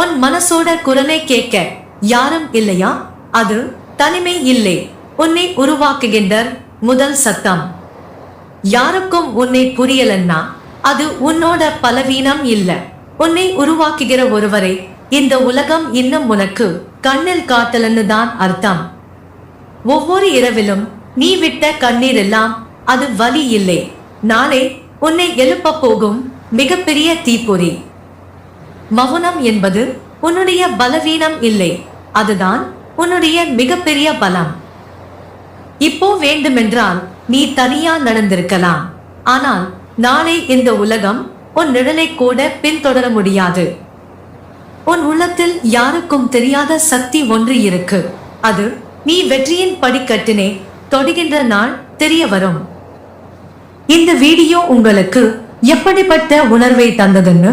உன் மனசோட குரலை கேட்க யாரும் இல்லையா? அது தனிமை இல்லை. உன்னை உருவாக்குகின்ற முதல் சத்தம். யாருக்கும் உன்னை புரியலன்னா அது உன்னோட பலவீனம் இல்ல. உன்னை உருவாக்குகிற ஒருவரை இந்த உலகம் இன்னும் உனக்கு கண்ணில் காட்டலன்னு தான் அர்த்தம். ஒவ்வொரு இரவிலும் நீ விட்ட கண்ணீர் எல்லாம் அது வலி இல்லை. நாளை உன்னை எழுப்ப போகும் மிகப்பெரிய தீப்பொறி. மௌனம் என்பது உன்னுடைய பலவீனம் இல்லை. அதுதான் உன்னுடைய மிகப்பெரிய பலம். இப்போ வேண்டுமென்றால் நீ தனியா நடந்திருக்கலாம். ஆனால் நாளை இந்த உலகம் உன் நிழலை கூட பின்தொடர முடியாது. உன் உள்ளத்தில் யாருக்கும் தெரியாத சக்தி ஒன்று இருக்கு. அது நீ வெற்றியின் படிக்கட்டினை தொடுகின்ற நாள் தெரிய வரும். இந்த வீடியோ உங்களுக்கு எப்படிப்பட்ட உணர்வை தந்ததுன்னு